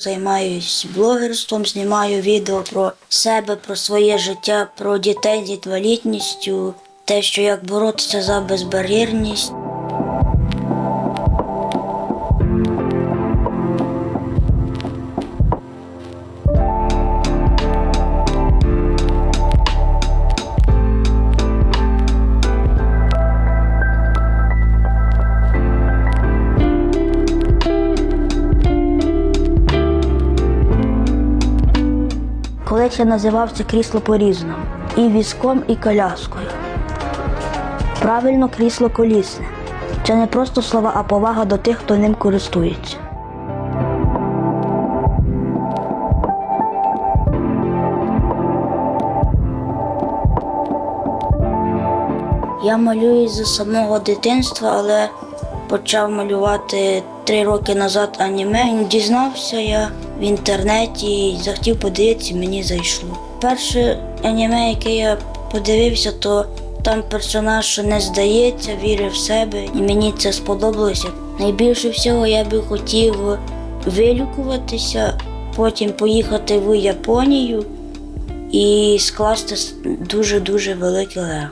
Займаюсь блогерством, знімаю відео про себе, про своє життя, про дітей з інвалідністю, те, що як боротися за безбар'єрність. Колись я називав це крісло по-різному. І візком, і коляскою. Правильно крісло колісне. Це не просто слова, а повага до тих, хто ним користується. Я малюю з самого дитинства, але почав малювати три роки назад аніме. Дізнався я в інтернеті і захотів подивитися, мені зайшло. Перше аніме, яке я подивився, то там персонаж не здається, вірить в себе, і мені це сподобалося. Найбільше всього я би хотів вилікуватися, потім поїхати в Японію і скласти дуже-дуже великий лего.